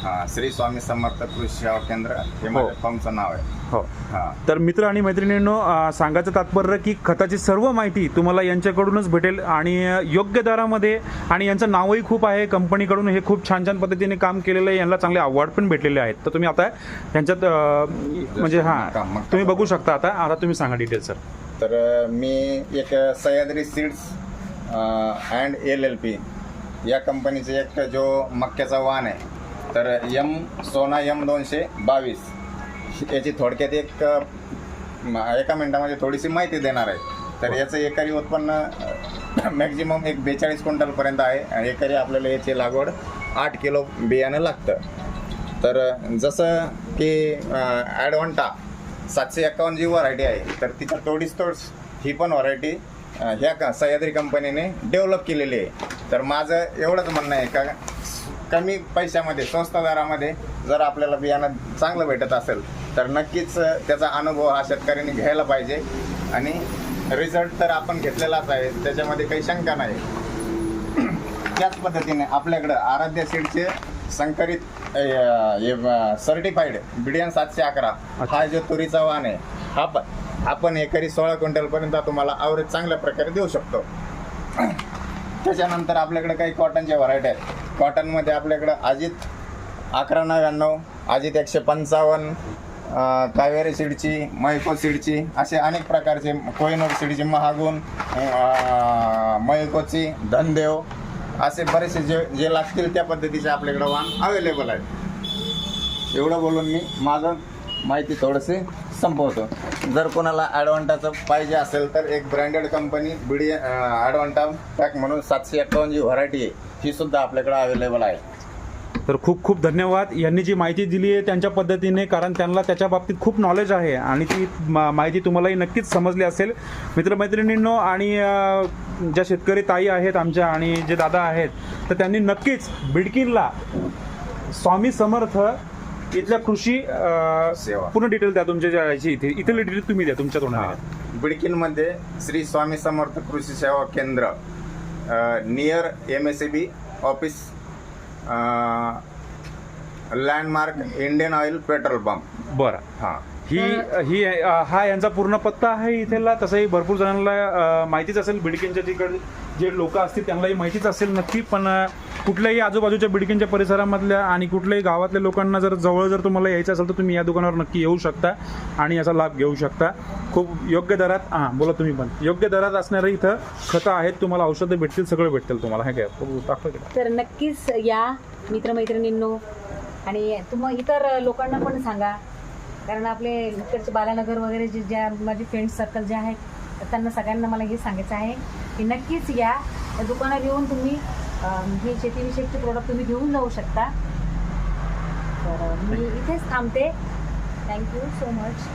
हा श्री स्वामी समर्थ कृषी सेवा केंद्र हे हो. माझ्या फर्मचं नाव आहे. हो. हा. तर मित्र आणि मैत्रिणींनो अ, सांगायचं तात्पर्य की खताची सर्व माहिती तुम्हाला यांच्याकडूनच भेटेल आणि अ, योग्य दरामध्ये आणि यांचं नावही खूप आहे कंपनीकडून हे खूप छान छान पद्धतीने काम केलेलं आहे यांना चांगले अवॉर्ड पण भेटलेले आहेत. तर तुम्ही आता यांच्यात अ, म्हणजे हां तुम्ही बघू शकता आता. आता तुम्ही सांगा डिटेल सर तर अ, मी एक Sahyadri seeds and L L P या कंपनीचे एक जो मक्याचा वाण आहे तर यम सोना यम दोनशे बावीस. याची थोडक्यात एक एका मिनिटामध्ये थोडीशी माहिती देणार आहे. तर याचं एकरी उत्पन्न मॅक्झिमम एक बेचाळीस क्विंटलपर्यंत आहे आणि एकरी आपल्याला याची लागवड आठ किलो बियाणं लागतं. तर जसं की ॲडव्हान्टा सातशे एक्कावन्न जी व्हरायटी आहे तर तिच्या तोडीस तोड ही पण व्हरायटी ह्या का सह्याद्री कंपनीने डेव्हलप केलेली आहे. तर माझं एवढंच म्हणणं आहे का कमी पैशामध्ये स्वस्त दरामध्ये जर आपल्याला बियाणं चांगलं भेटत असेल तर नक्कीच त्याचा अनुभव हा शेतकऱ्यांनी घ्यायला पाहिजे. आणि रिझल्ट तर आपण घेतलेलाच आहे त्याच्यामध्ये काही शंका नाही. त्याच पद्धतीने आपल्याकडं आराध्य सीडचे संकरित सर्टिफाईड बिडियन सातशे अकरा. हा जो तुरीचा वाहन आहे हा पण आपण एकरी सोळा क्विंटलपर्यंत तुम्हाला आवरेज चांगल्या प्रकारे देऊ शकतो. त्याच्यानंतर आपल्याकडे काही कॉटनच्या व्हरायटी आहेत. कॉटनमध्ये आपल्याकडं अजित अकरा नव्याण्णव अजित एकशे पंचावन्न कावेरी सीडची मैको सीडची असे अनेक प्रकारचे कोहिनूर सीडची महागुण मैकोची धनदेव असे बरेचसे जे जे लागतील त्या पद्धतीचे आपल्याकडं वाहन अवेलेबल आहे एवढं बोलून मी माझं माहिती थोडीशी संपवतो. जर कोणाला ॲडव्हान्टाचं पाहिजे असेल तर एक ब्रँडेड कंपनी बिडी ॲडव्हान्टा पॅक म्हणून सातशे एक्कावन्न जी व्हरायटी आहे ही सुद्धा आपल्याकडे अवेलेबल आहे. तर खूप खूप धन्यवाद. यांनी जी माहिती दिली आहे त्यांच्या पद्धतीने कारण त्यांना त्याच्या बाबतीत खूप नॉलेज आहे आणि ती मा- माहिती तुम्हालाही नक्कीच समजली असेल. मित्रमैत्रिणींनो आणि ज्या शेतकरी ताई आहेत आमच्या आणि जे दादा आहेत तर त्यांनी नक्कीच बिडकिनला स्वामी समर्थ इथल्या कृषी अ, सेवा. पूर्ण डिटेल द्या तुमच्या ज्या याची इथे. इथे डिटेल तुम्ही द्या तुमच्या तोंडाने. बिडकीनमध्ये Shri Swami Samarth Krishi Seva Kendra near M S B office landmark Indian Oil petrol pump बरं. हां. ही ही अ, हा यांचा पूर्ण पत्ता आहे इथेला. तसंही भरपूर जणांना अ, माहितीच असेल बिडकीनच्या तिकडे जे लोक असतील त्यांनाही माहितीच असेल नक्की. पण अ, कुठल्याही आजूबाजूच्या बिडकिनच्या परिसरामधल्या आणि कुठल्याही गावातल्या लोकांना जर जवळ जर तुम्हाला यायचं असेल तर तुम्ही या दुकानावर नक्की येऊ शकता आणि याचा लाभ घेऊ शकता. खूप योग्य दरात हां बोला तुम्ही पण. योग्य दरात असणारं इथं खतं आहेत तुम्हाला औषधं भेटतील सगळं भेटतील तुम्हाला. हे काय तर नक्कीच या मित्रमैत्रिणींनो. आणि तुम्हा इतर लोकांना पण सांगा. कारण आपले इकडचे बालानगर वगैरे जे ज्या माझे फ्रेंड सर्कल जे आहेत तर त्यांना सगळ्यांना मला हे सांगायचं आहे की नक्कीच या दुकानात येऊन तुम्ही हे शेतीविषयकचे प्रोडक्ट तुम्ही घेऊन जाऊ शकता. तर मी इथेच थांबते. Thank you so much